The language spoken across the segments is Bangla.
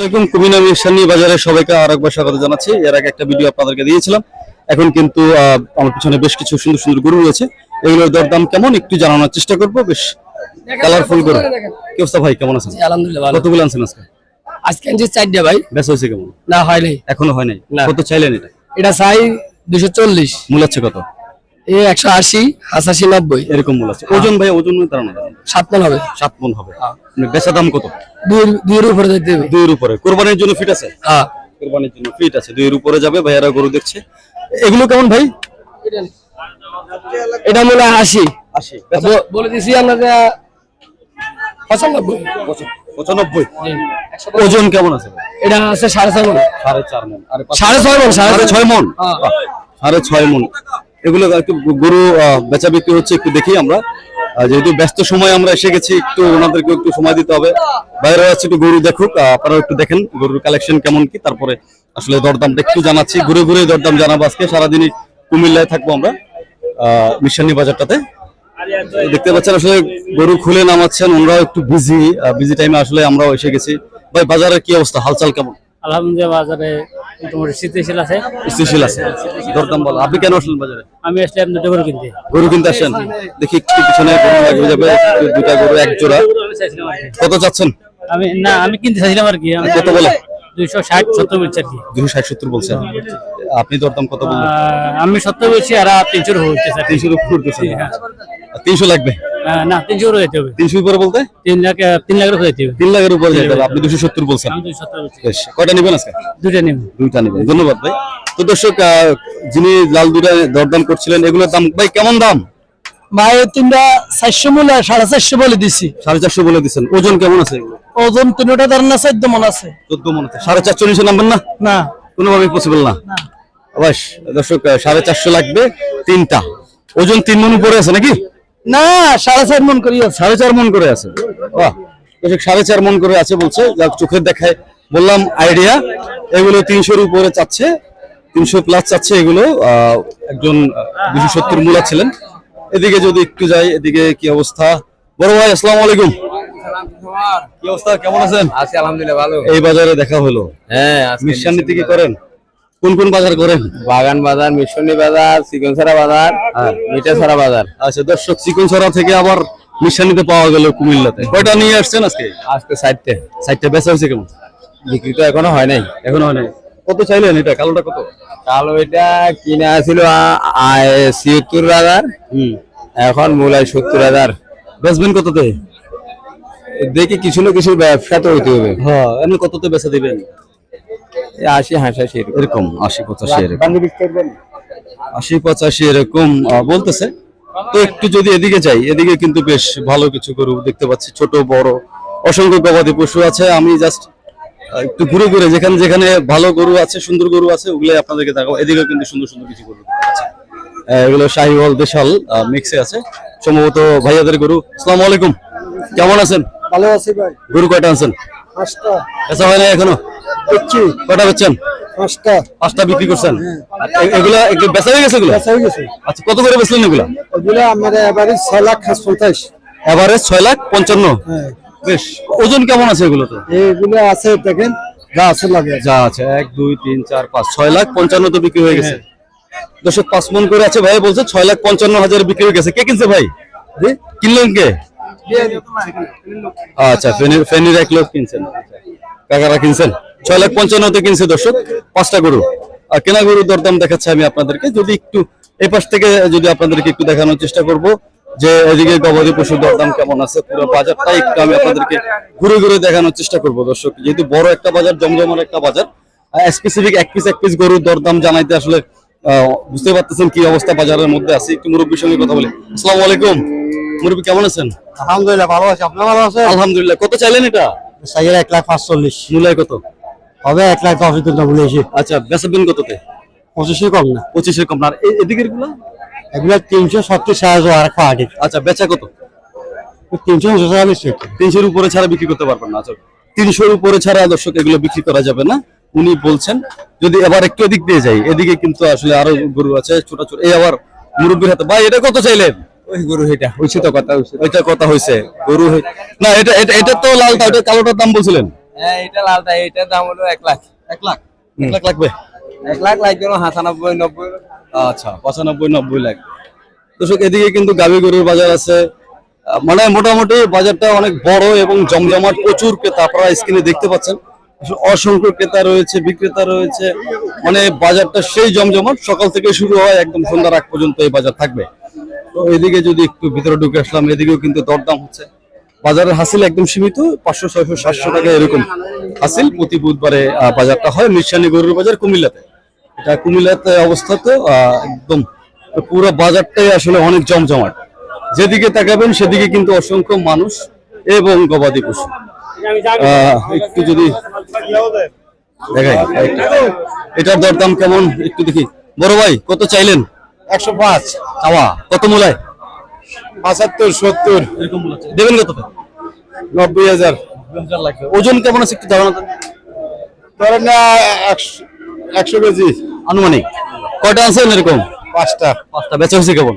আসসালামাইকুম কুমিনা মিশানি বাজারে সবাইকে আর একবার স্বাগত জানাচ্ছি। এর আগে একটা ভিডিও আপনাদেরকে দিয়েছিলাম। এখন কিন্তু আমার পিছনে বেশ কিছু সুন্দর সুন্দর গরু রয়েছে। এগুলোর দরদাম কেমন একটু জানানোর চেষ্টা করব। বেশ কালারফুল গরু। কি অবস্থা ভাই কেমন আছেন? আলহামদুলিল্লাহ ভালো। কতগুলো আনছেন আজকে? আজকে আনছি চারটা ভাই। বেশ হয়েছে কেমন? না হয় নাই। এখনও হয় নাই। কত চাইলেন এটা? এটা চাই দুশো চল্লিশ। মূলাচ্ছে কত? এ একশো আশি হাসাশি নব্বই। এরকম মূলাচ্ছে ওজন ভাই ওজন ধারণা সাত মন হবে। সাত হবে। বেচা দাম কত? দুইয়ের উপরে যেতে হবে। দুইয়ের উপরে। কোরবানির জন্য ফিট আছে? হ্যাঁ। কোরবানির জন্য ফিট আছে। দুইয়ের উপরে যাবে ভাইয়ারা গরু দেখছে। এগুলো কেমন ভাই? এটা আশি। আশি। বলে দিছি আমরা পঁচানব্বই। পঁচানব্বই? ওজন কেমন আছে? এটা আছে সাড়ে ছয় মন। সাড়ে চার মন। সাড়ে ছয় মন সাড়ে ছয় মন। হ্যাঁ। সাড়ে ছয় মন। এগুলো একটু গরু বেচা বিক্রি হচ্ছে একটু দেখি আমরা। যেহেতু ব্যস্ত সময় আমরা এসে গেছি, একটু ওনাদেরকে একটু সময় দিতে হবে। বাইরে আছে একটু গরু দেখুক আপনারা একটু দেখেন গরুর কালেকশন কেমন কি, তারপরে আসলে দরদামটা একটু জানাচ্ছি। ঘুরে ঘুরে দরদাম জানাব আজকে, সারাদিনই কুমিল্লায় থাকব আমরা মিশানি বাজারটাতে। দেখতে পাচ্ছেন আসলে গরু খুলে নামাচ্ছেন, ওনারাও একটু বিজি বিজি টাইমে আসলে আমরাও এসে গেছি। ভাই, বাজারের কি অবস্থা? হালচাল কেমন? আলহামদুলিল্লাহ, বাজারে মোটামুটি স্থিতিশীল আছে? স্থিতিশীল আছে। দরদাম বলো আপনি কেন আসলেন বাজারে? আমি আসলাম দুটো করে কিনতে। গরু কিনতে আসেন দেখি একটু পিছনে গরু লাগবে যাবে দুটা গরু এক জোড়া। আমি চাইছিলাম আর কি। কত চাচ্ছেন? আমি না আমি কিনতে চাইছিলাম আর কি। কত বলে? দুইশো ষাট সত্তর বলছি আর কি। ষাট সত্তর বলছেন। আপনি দরদাম কত বললেন? আমি সত্তর বলছি আর তিনশোর হচ্ছে স্যার তিনশোর উপর। তিনশো লাগবে? না তিনশো যেতে হবে। তিনশো উপরে বলতে? তিন লাখ তিন লাখের উপরে যেতে হবে। তিন লাখের উপরে যেতে হবে। আপনি দুশো সত্তর বলছেন। বেশ কয়টা নেবেন আজকে? দুইটা নিব। দুইটা নেবেন। ধন্যবাদ ভাই। তো দর্শক যিনি লাল দুটা দরদাম করছিলেন এগুলোর দাম ভাই কেমন দাম? মায়ের তিনটা চারশো মূল্য সাড়ে চারশো বলে দিছি। সাড়ে চারশো বলে দিচ্ছেন ওজন কেমন আছে এগুলো? ওজন তিনটা ধরেন না চোদ্দ মন আছে। চোদ্দ মনে হচ্ছে সাড়ে চারশো নিচে নামবেন না? না। কোনোভাবেই পসিবল না। বাস দর্শক সাড়ে চারশো লাগবে তিনটা। ওজন তিন মন উপরে আছে নাকি? না সাড়ে চার মন করি আছে। সাড়ে চার মন করে আছে। বাহ। সাড়ে চার মন করে আছে বলছে। চোখের দেখায় বললাম আইডিয়া এগুলো তিনশোর উপরে চাচ্ছে। তিনশো প্লাস চাচ্ছে এগুলো। আহ, একজন দুশো সত্তর মূলা ছিলেন। এদিকে যদি একটু যাই এদিকে কি অবস্থা? বড় ভাই আসসালামু আলাইকুম। কি অবস্থা? কেমন আছেন? আছি আলহামদুলিল্লাহ ভালো। এই বাজারে দেখা হলো। হ্যাঁ মিশন নীতি কি করেন? কোন কোন বাজার করেন? বাগান বাজার মিশনী বাজার চিকনছড়া বাজার মিঠাছড়া বাজার। আচ্ছা দর্শক চিকন ছড়া থেকে আবার মিশানিতে পাওয়া গেল কুমিল্লাতে। কয়টা নিয়ে আসছেন আজকে? আজকে সাইডতে সাইডটা বেচা হয়েছে কেমন? বিক্রি তো এখনও হয় নাই। এখনও হয় নাই। কত চাইলেন এটা? কালোটা কত? কালো এটা কিনা ছিল ছিয়াত্তর হাজার। হুম। এখন মূলায় সত্তর হাজার। বেচবেন কততে? দেখি কিছু না কিছু ব্যবসা তো হইতে হবে। হ্যাঁ এমনি কততে বেচা দিবেন? আশি হাসাশি এরকম। আশি পঁচাশি এরকম। আশি পঁচাশি এরকম বলতেছে। তো একটু যদি এদিকে যাই এদিকে কিন্তু বেশ ভালো কিছু গরু দেখতে পাচ্ছি ছোট বড় অসংখ্য গবাদি পশু আছে। আমি জাস্ট একটু ঘুরে ঘুরে যেখানে যেখানে ভালো গরু আছে সুন্দর গরু আছে ওগুলো আপনাদেরকে দেখাবো। এদিকে কিন্তু সুন্দর সুন্দর কিছু গরু। আহ, এগুলো শাহিওয়াল দেশাল মিক্সে আছে। সম্ভবত ভাইয়াদের গরু। আসসালামু আলাইকুম। কেমন আছেন? ভালো আছি ভাই। গরু কয়টা আনছেন? পাঁচটা। বেচা হয় না এখনও? বেচছেন? পাঁচটা। পাঁচটা বিক্রি করছেন। এগুলা এগুলো বেচা হয়ে গেছে এগুলো? হয়ে গেছে। আচ্ছা কত করে বেচলেন এগুলা? ওগুলো আমাদের এবারে ছয় লাখ পঞ্চাশ ছয় লাখ পঞ্চান্ন। হ্যাঁ। বেশ ওজন কেমন আছে এগুলো তো? আছে দেখেন গা আছে লাগে। যা আছে এক দুই তিন চার পাঁচ ছয় লাখ পঞ্চান্ন তো বিক্রি হয়ে গেছে। দর্শক পাঁচ মন করে আছে ভাই বলছে ছয় লাখ পঞ্চান্ন হাজার বিক্রি হয়ে গেছে। কে কিনছে ভাই? কিনলেন কে? আচ্ছা ফেনির ফেনির এক লোক কিনছেন। কাকারা কিনছেন। ছয় লাখ পঞ্চান্নতে কিনছে দর্শক, পাঁচটা গরু। আর কেনা গরুর দরদাম দেখাচ্ছি আমি আপনাদেরকে। যদি একটু এই পাশ থেকে যদি আপনাদেরকে একটু দেখানোর চেষ্টা করব যে এদিকে গবাদি পশুর দরদাম কেমন আছে, পুরো বাজারটা একটু আমি আপনাদেরকে ঘুরে ঘুরে দেখানোর চেষ্টা করব দর্শক। যেহেতু বড় একটা বাজার, জমজমার একটা বাজার স্পেসিফিক এক পিস এক পিস গরুর দরদাম জানাইতে আসলে বুঝতে পারতেছেন কি অবস্থা বাজারের মধ্যে আছে। একটু মুরব্বীর সঙ্গে কথা বলি। আসসালামু আলাইকুম। মুরব্বী, কেমন আছেন? আলহামদুলিল্লাহ ভালো আছে। আপনার ভালো আছে আলহামদুলিল্লাহ কত চাইলেন এটা? সাইকেল এক লাখ পাঁচচল্লিশ। মূল্য কত? হবে এক লাখ দশ দিন বলেছি আচ্ছা বেসাবেন কততে? পঁচিশে কম না। পঁচিশের কম না। আর এ- এদিকেরগুলো? এগুলো তিনশো সত্তর আর একটা আটি আচ্ছা বেচা কত? তিনশো উনচল্লিশ তিনশোর উপরে ছাড়া বিক্রি করতে পারবেন না। আচ্ছা তিনশোর উপরে ছাড়া দর্শক এগুলো বিক্রি করা যাবে না। উনি বলছেন যদি এবার একটু এদিক দিয়ে যাই এদিকে কিন্তু আসলে আরও গরু আছে ছোট ছোট। এই আবার মুরব্বীর হাতে ভাই এটা কত চাইলেন? ওই গরু এটা হয়েছে তো কথা হয়েছে ওইটা কথা হয়েছে গরু না এটা এটা এটা তো লালটা ওটা কালোটার দাম বলছিলেন? হ্যাঁ এটা লালটা এটার দাম হলো এক লাখ। এক লাখ? এক লাখ লাগবে? এক লাখ লাগবে না হাসানব্বই নব্বই। আচ্ছা পঁচানব্বই নব্বই লাখ। দর্শক এদিকে কিন্তু গাভী গরুর বাজার আছে। মানে মোটামুটি বাজারটা অনেক বড় এবং জমজমাট প্রচুর ক্রেতা আপনারা স্ক্রিনে দেখতে পাচ্ছেন। অসংখ্য ক্রেতা রয়েছে বিক্রেতা রয়েছে। মানে বাজারটা সেই জমজমাট সকাল থেকে শুরু হয় একদম সন্ধ্যার আগ পর্যন্ত এই বাজার থাকবে। তো এদিকে যদি একটু ভিতরে ঢুকে আসলাম এদিকেও কিন্তু দরদাম হচ্ছে। বাজারের হাসিল একদম সীমিত পাঁচশো ছয়শো সাতশো টাকা এরকম হাসিল প্রতি বুধবারে বাজারটা হয় মিরসানি গরুর বাজার কুমিল্লাতে। এটা কুমিল্লাতে অবস্থিত আহ, একদম পুরো বাজারটাই আসলে অনেক জমজমাট। যেদিকে তাকাবেন সেদিকে কিন্তু অসংখ্য মানুষ এবং গবাদি পশু। একটু যদি দেখাই এটার দরদাম কেমন? একটু দেখি। বড় ভাই কত চাইলেন? একশো পাঁচ। চাওয়া। কত মূলায়? পঁচাত্তর সত্তর। এরকম দেবেন কত নব্বই হাজার। ওজন কেমন আছে একটু ধরেন না একশো কেজি। আনুমানিক। কয়টা আছেন এরকম? পাঁচটা। পাঁচটা। বেচা হয়েছে কেমন?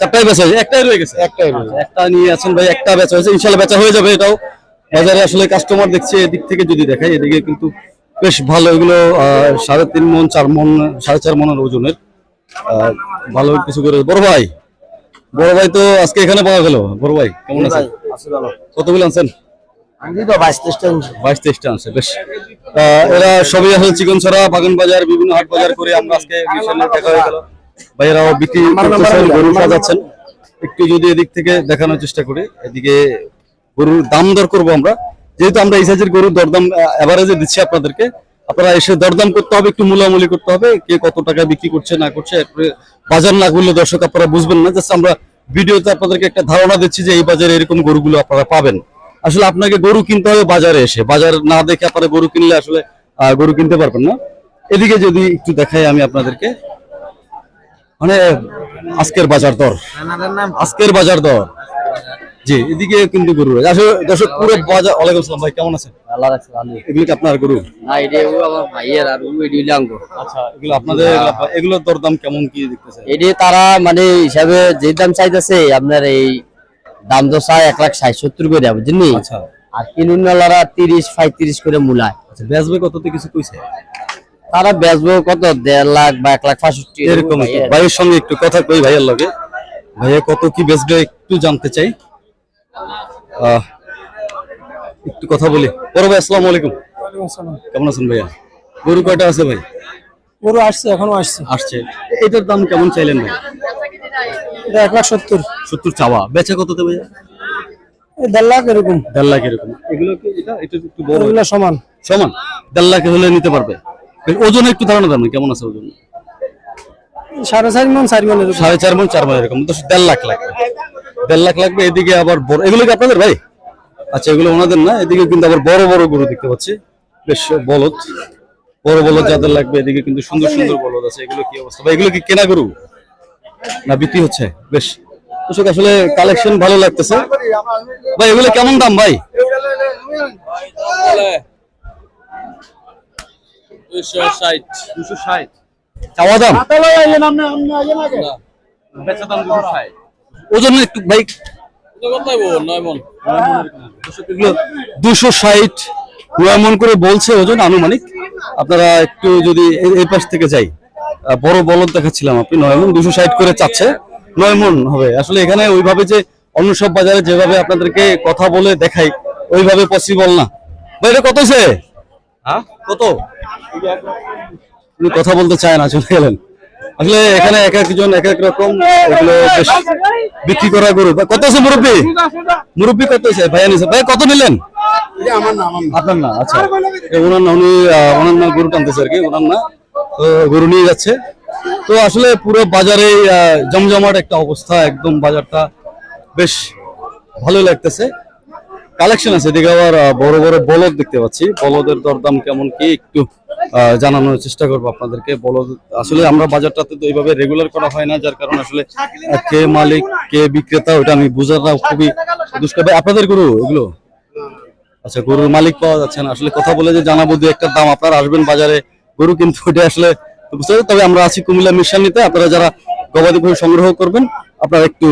চারটাই বেচা হয়েছে। একটাই রয়ে গেছে? একটাই রয়েছে। একটা নিয়ে আছেন ভাই একটা বেচা হয়েছে। ইনশাল্লাহ বেচা হয়ে যাবে এটাও। বাজারে আসলে কাস্টমার দেখছে এদিক থেকে যদি এদিকে কিন্তু বেশ ভালো। এগুলো সাড়ে তিন মন চার মন সাড়ে চার মনের ওজনের। ভালো কিছু করে। বড় ভাই বড় ভাই তো আজকে এখানে পাওয়া গেল। বড় ভাই, কেমন আছেন? কতগুলো আনছেন? বাইশ বেশ। এরা সবই চিকন বাগান বাজার, বিভিন্ন করে আমরা আজকে দেখা একটু যদি এদিক থেকে দেখানোর চেষ্টা করি, এদিকে গরুর দাম দর করব আমরা। যেহেতু আমরা এই সাইজের গরুর দরদাম এভারেজে দিচ্ছি আপনাদেরকে। আপনারা এসে দরদাম করতে হবে একটু মূলামূলি করতে হবে কে কত টাকা বিক্রি করছে না করছে বাজার না করলে দর্শক আপনারা বুঝবেন না। জাস্ট আমরা ভিডিওতে আপনাদেরকে একটা ধারণা দিচ্ছি যে এই বাজারে এরকম গরুগুলো আপনারা পাবেন। আসলে আপনাকে গরু কিনতে হবে বাজারে এসে। বাজার না দেখে আপনারা গরু কিনলে আসলে গরু কিনতে পারবেন না। এদিকে যদি একটু দেখাই আমি আপনাদেরকে। মানে আজকের বাজার দর। আজকের বাজার দর। জি এদিকে কিন্তু গরু রয়েছে। আসলে দর্শক পুরো বাজার ওয়ালাইকুম আসসালাম ভাই কেমন আছেন? আল্লাহ রাখছে ভালো এগুলো কি আপনার গরু? না এটা ও আমার ভাইয়ের আর আচ্ছা এগুলো আপনাদের এগুলোর দরদাম কেমন কি দেখতেছেন? এটি তারা মানে হিসাবে যে দাম চাইতেছে আপনার এই দাম তো চায় এক লাখ ষাট সত্তর করে বুঝলি আচ্ছা। আর কিনুনওয়ালারা তিরিশ পঁয়ত্রিশ করে মূলায় আচ্ছা বেচবে কততে কিছু কইছে? তারা বেচবো কত? দেড় লাখ বা এক লাখ পাঁচষট্টি এরকম ভাইয়ের সঙ্গে একটু কথা কই ভাইয়ের লগে। ভাইয়া কত কি বেচবে একটু জানতে চাই। একটু কথা বলি। বড় ভাই আসসালামু আলাইকুম। কেমন আছেন ভাইয়া? গরু কয়টা আছে ভাই? গরু আসছে এখনও আসছে। আসছে। এটার দাম কেমন চাইলেন ভাই? এটা এক লাখ সত্তর। সত্তর চাওয়া। বেচে কততে ভাইয়া? দেড় লাখ এরকম। দেড় লাখ এরকম। এগুলো কি এটা এটা একটু বড় এগুলো সমান। সমান? দেড় লাখ হলে নিতে পারবে। ওজন একটু ধারণা দেন কেমন আছে ওজন? সাড়ে চার মন চার মন সাড়ে চার মন চার মন এরকম। তো দেড় লাখ লাগবে। দেড় লাখ লাগবে এদিকে আবার বড় এগুলো কি আপনাদের ভাই? আচ্ছা এগুলো ওনাদের না এদিকে কিন্তু আবার বড় বড় গরু দেখতে পাচ্ছি। বেশ বলদ। বড় বলদ যাদের লাগবে এদিকে কিন্তু সুন্দর সুন্দর বলদ আছে। এগুলো কি অবস্থা? ভাই এগুলো কি কেনা গরু? না বিক্রি হচ্ছে? বেশ। দর্শক আসলে কালেকশন ভালো লাগতেছে। ভাই এগুলো কেমন দাম ভাই? চাওয়া দাম? ওজন একটু ভাই দুশো ষাট নয় মন করে বলছে ওজন আনুমানিক। আপনারা একটু যদি এই পাশ থেকে যাই বড় বলদ দেখাচ্ছিলাম আপনি নয় মন দুশো ষাট করে চাচ্ছে। নয় মন হবে। আসলে এখানে ওইভাবে যে অন্য সব বাজারে যেভাবে আপনাদেরকে কথা বলে দেখাই ওইভাবে পসিবল না। ভাই এটা কত হয়েছে? হ্যাঁ? কত? কথা বলতে চায় না চলে গেলেন। আসলে এখানে এক একজন এক এক রকম এগুলো বেশ বিক্রি করা গরু। কত আছে মুরব্বী? মুরব্বী কত আছে? ভাইয়া নিছে। ভাই, কত নিলেন? আপনার না আচ্ছা। ওনার না, উনি ওনার না গরু টানতেছে আর কি, ওনার না। তো গরু নিয়ে যাচ্ছে। তো আসলে পুরো বাজারে জমজমাট একটা অবস্থা, একদম বাজারটা বেশ ভালোই লাগতেছে। কালেকশন আছে, এদিকে আবার বড় বড় বলদ দেখতে পাচ্ছি। বলদের দরদাম কেমন কি একটু জানানোর চেষ্টা করব আপনাদেরকে। বলদ আসলে আমরা বাজারটাতে তো এইভাবে রেগুলার করা হয় না, যার কারণে আসলে কে মালিক, কে বিক্রেতা ওটা আমি বোঝাটা খুবই দুষ্কর। আপনাদের গরু এগুলো? আচ্ছা গরুর মালিক পাওয়া যাচ্ছে না। আসলে কথা বলে যে জানাব দু একটা দাম, আপনারা আসবেন বাজারে। গরু কিন্তু ওটা আসলে বুঝতে? তবে আমরা আছি কুমিল্লা মিশানিতে, আপনারা যারা গবাদি পশু সংগ্রহ করবেন, আপনারা একটু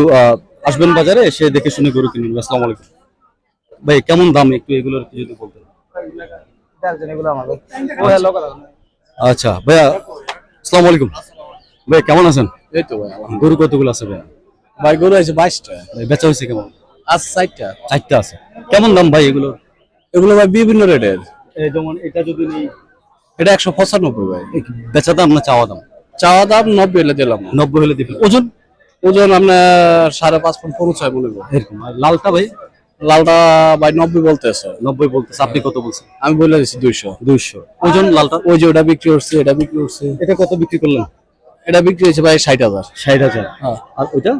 আসবেন বাজারে, এসে দেখে শুনে গরু কিনবেন। আসসালামু আলাইকুম। ভাই, কেমন দাম একটু এগুলোর যদি বলতেন? আচ্ছা। ভাইয়া আসসালামু আলাইকুম। ভাই কেমন আছেন? এই তো ভাই গরু কতগুলো আছে ভাইয়া? ভাই গরু আছে বাইশটা। বেচা হয়েছে কেমন? আজ চারটা। চারটা আছে। কেমন দাম ভাই এগুলো? এগুলো ভাই বিভিন্ন রেটের। যেমন এটা যদি নেই। এটা একশো পঁচানব্বই ভাই। বেচা দাম না চাওয়া দাম? চাওয়া দাম নব্বই হলে দিলাম। নব্বই হলে দিবেন। ওজন? ওজন আপনার সাড়ে পাঁচ ফুট পনেরো ছয় মনে হয় এরকম আর লালটা ভাই? লালটা ভাই নব্বই বলতেছে। নব্বই বলতেছে। আপনি কত বলছেন? আমি বলে দিচ্ছি দুইশো। দুইশো। ওজন লালটা ওই যে ওটা বিক্রি করছে এটা বিক্রি করছে। এটা কত বিক্রি করলেন? এটা বিক্রি হয়েছে ভাই ষাট হাজার। ষাট হাজার। হ্যাঁ। আর ওইটা?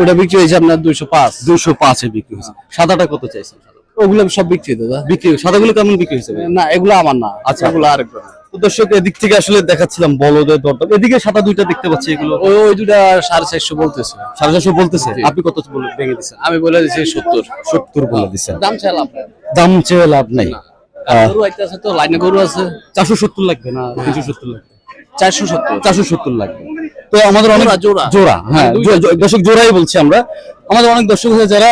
ওটা বিক্রি হয়েছে আপনার দুইশো পাঁচ। দুশো পাঁচে বিক্রি হয়েছে। সাদাটা কত চাইছেন? ওগুলো সব বিক্রি দাদা। বিক্রি সাদাগুলো কেমন বিক্রি হয়েছে? না এগুলো আমার না। আচ্ছা। এগুলো আরেকজন দর্শক এদিক থেকে আসলে দেখাচ্ছিলাম বলদের দরদাম এদিকে সাদা দুইটা দেখতে পাচ্ছি এগুলো। ওই সাড়ে চারশো বলতেছে। সাড়ে চারশো বলতেছে? আপনি কত বলে ভেঙে দিচ্ছেন আমি বলে দিচ্ছি সত্তর। সত্তর বলে দিচ্ছেন দাম চেয়ে লাভ। দাম চেয়ে লাভ নাই। গরু আছে তো লাইনে গরু আছে। চারশো সত্তর লাগবে না? তিনশো সত্তর লাগবে। চারশো সত্তর। চারশো সত্তর লাগবে। তো আমাদের অনেক জোড়া। জোড়া। হ্যাঁ দর্শক। জোড়াই বলছি আমরা। আমাদের অনেক দর্শক আছে যারা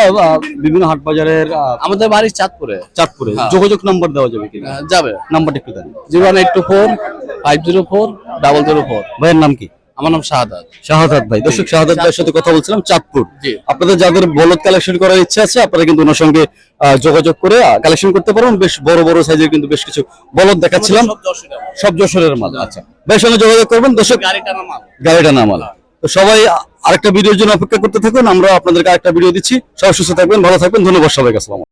বিভিন্ন হাট বাজারের আমাদের বাড়ি চাঁদপুরে। চাঁদপুরে। হ্যাঁ। যোগাযোগ নাম্বার দেওয়া যাবে কিনা? আহ, যাবে। নাম্বারটা একটু দেন। Zero one eight two four five zero four double zero four. ভাইয়ের নাম কি? আমার নাম শাহাদাত। শাহাদাত ভাই দর্শক শাহাদাত ভাইয়ের সাথে কথা বলছিলাম চাঁদপুর। আপনাদের যাদের বলদ কালেকশন করার ইচ্ছা আছে আপনারা কিন্তু ওনার সঙ্গে যোগাযোগ করে কালেকশন করতে পারেন বেশ বড় বড় সাইজের কিন্তু বেশ কিছু বলদ দেখাচ্ছিলাম। সব যশোরের মাল। আচ্ছা। ভাইয়ের সঙ্গে যোগাযোগ করবেন। দর্শক গাড়িটা গাড়িটা নামাল তো সবাই আরেকটা ভিডিওর জন্য অপেক্ষা করতে থাকুন। আমরা আপনাদেরকে আরেকটা ভিডিও দিচ্ছি। সবাই সুস্থ থাকবেন ভালো থাকবেন। ধন্যবাদ সবাইকে আসসালাম